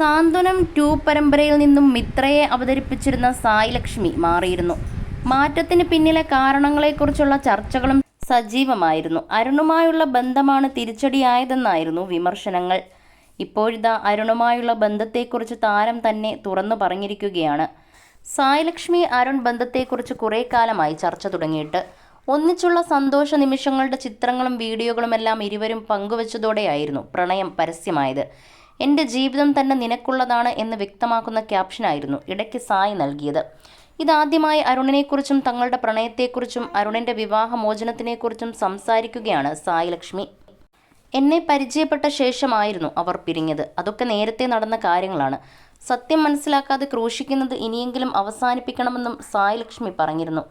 സാന്ത്വനം to പരമ്പരയിൽ നിന്നും മിത്രയെ അവതരിപ്പിച്ചിരുന്ന സായി ലക്ഷ്മി മാറിയിരുന്നു. മാറ്റത്തിന് പിന്നിലെ കാരണങ്ങളെക്കുറിച്ചുള്ള ചർച്ചകളും സജീവമായിരുന്നു. അരുണുമായുള്ള ബന്ധമാണ് തിരിച്ചടിയായതെന്നായിരുന്നു വിമർശനങ്ങൾ. ഇപ്പോഴിതാ അരുണുമായുള്ള ബന്ധത്തെക്കുറിച്ച് താരം തന്നെ തുറന്നു പറഞ്ഞിരിക്കുകയാണ്. സായി ലക്ഷ്മി അരുൺ ബന്ധത്തെക്കുറിച്ച് കുറേ കാലമായി ചർച്ച തുടങ്ങിയിട്ട്. ഒന്നിച്ചുള്ള സന്തോഷ നിമിഷങ്ങളുടെ ചിത്രങ്ങളും വീഡിയോകളുമെല്ലാം ഇരുവരും പങ്കുവച്ചതോടെയായിരുന്നു പ്രണയം പരസ്യമായത്. എന്റെ ജീവിതം തന്നെ നിനക്കുള്ളതാണ് എന്ന് വ്യക്തമാക്കുന്ന ക്യാപ്ഷനായിരുന്നു ഇടയ്ക്ക് സായി നൽകിയത്. ഇതാദ്യമായി അരുണിനെക്കുറിച്ചും തങ്ങളുടെ പ്രണയത്തെക്കുറിച്ചും അരുണിന്റെ വിവാഹമോചനത്തിനെക്കുറിച്ചും സംസാരിക്കുകയാണ് സായി ലക്ഷ്മി എന്നെ പരിചയപ്പെട്ട ശേഷമായിരുന്നു അവർ പിരിഞ്ഞത്. അതൊക്കെ നേരത്തെ നടന്ന കാര്യങ്ങളാണ്. സത്യം മനസ്സിലാക്കാതെ ക്രൂശിക്കുന്നത് ഇനിയെങ്കിലും അവസാനിപ്പിക്കണമെന്നും സായി ലക്ഷ്മി പറഞ്ഞിരുന്നു.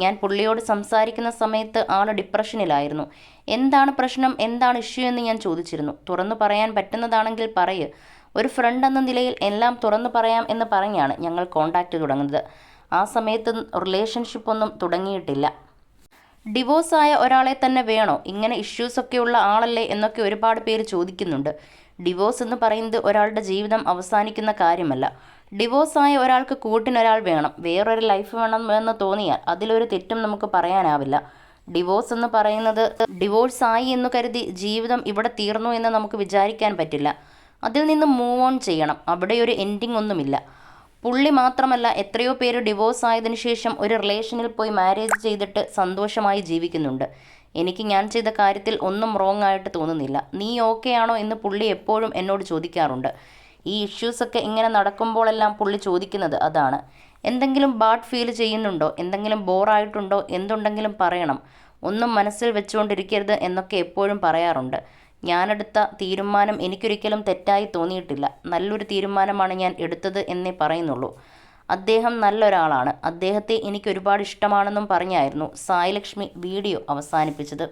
ഞാൻ പുള്ളിയോട് സംസാരിക്കുന്ന സമയത്ത് ആൾ ഡിപ്രഷനിലായിരുന്നു. എന്താണ് പ്രശ്നം? എന്താണ് ഇഷ്യൂ എന്ന് ഞാൻ ചോദിച്ചിരുന്നു. തുറന്നു പറയാൻ പറ്റുന്നതാണെങ്കിൽ പറയ്. ഒരു ഫ്രണ്ട് എന്ന നിലയിൽ എല്ലാം തുറന്നു പറയാം എന്ന് പറഞ്ഞാണ് ഞങ്ങൾ കോണ്ടാക്റ്റ് തുടങ്ങുന്നത്. ആ സമയത്ത് റിലേഷൻഷിപ്പ് ഒന്നും തുടങ്ങിയിട്ടില്ല. ഡിവോഴ്സ് ആയ ഒരാളെ തന്നെ വേണോ? ഇങ്ങനെ ഇഷ്യൂസ് ഒക്കെ ഉള്ള ആളല്ലേ എന്നൊക്കെ ഒരുപാട് പേര് ചോദിക്കുന്നുണ്ട്. ഡിവോഴ്സ് എന്ന് പറയുന്നത് ഒരാളുടെ ജീവിതം അവസാനിക്കുന്ന കാര്യമല്ല. ഡിവോഴ്സ് ആയ ഒരാൾക്ക് കൂട്ടിനൊരാൾ വേണം. വേറൊരു ലൈഫ് വേണം എന്ന് തോന്നിയാൽ അതിലൊരു തെറ്റും നമുക്ക് പറയാനാവില്ല. ഡിവോഴ്സ് എന്ന് പറയുന്നത് ഡിവോഴ്സ് ആയി എന്ന് കരുതി ജീവിതം ഇവിടെ തീർന്നു എന്ന് നമുക്ക് വിചാരിക്കാൻ പറ്റില്ല. അതിൽ നിന്ന് മൂവ് ഓൺ ചെയ്യണം. അവിടെ ഒരു എൻഡിങ് ഒന്നുമില്ല. പുള്ളി മാത്രമല്ല എത്രയോ പേര് ഡിവോഴ്സ് ആയതിനു ശേഷം ഒരു റിലേഷനിൽ പോയി മാരേജ് ചെയ്തിട്ട് സന്തോഷമായി ജീവിക്കുന്നുണ്ട്. എനിക്ക് ഞാൻ ചെയ്ത കാര്യത്തിൽ ഒന്നും റോങ് ആയിട്ട് തോന്നുന്നില്ല. നീ ഓക്കെ ആണോ എന്ന് പുള്ളി എപ്പോഴും എന്നോട് ചോദിക്കാറുണ്ട്. ഈ ഇഷ്യൂസൊക്കെ ഇങ്ങനെ നടക്കുമ്പോഴെല്ലാം പുള്ളി ചോദിക്കുന്നത് അതാണ്. എന്തെങ്കിലും ബാഡ് ഫീൽ ചെയ്യുന്നുണ്ടോ? എന്തെങ്കിലും ബോറായിട്ടുണ്ടോ എന്തുണ്ടെങ്കിലും പറയണം. ഒന്നും മനസ്സിൽ വെച്ചുകൊണ്ടിരിക്കരുത് എന്നൊക്കെ എപ്പോഴും പറയാറുണ്ട്. ഞാനെടുത്ത തീരുമാനം എനിക്കൊരിക്കലും തെറ്റായി തോന്നിയിട്ടില്ല. നല്ലൊരു തീരുമാനമാണ് ഞാൻ എടുത്തത് എന്നേ പറയുന്നുള്ളൂ. അദ്ദേഹം നല്ലൊരാളാണ്. അദ്ദേഹത്തെ എനിക്ക് ഒരുപാട് ഇഷ്ടമാണെന്നും പറഞ്ഞായിരുന്നു സായിലക്ഷ്മി വീഡിയോ അവസാനിപ്പിച്ചത്.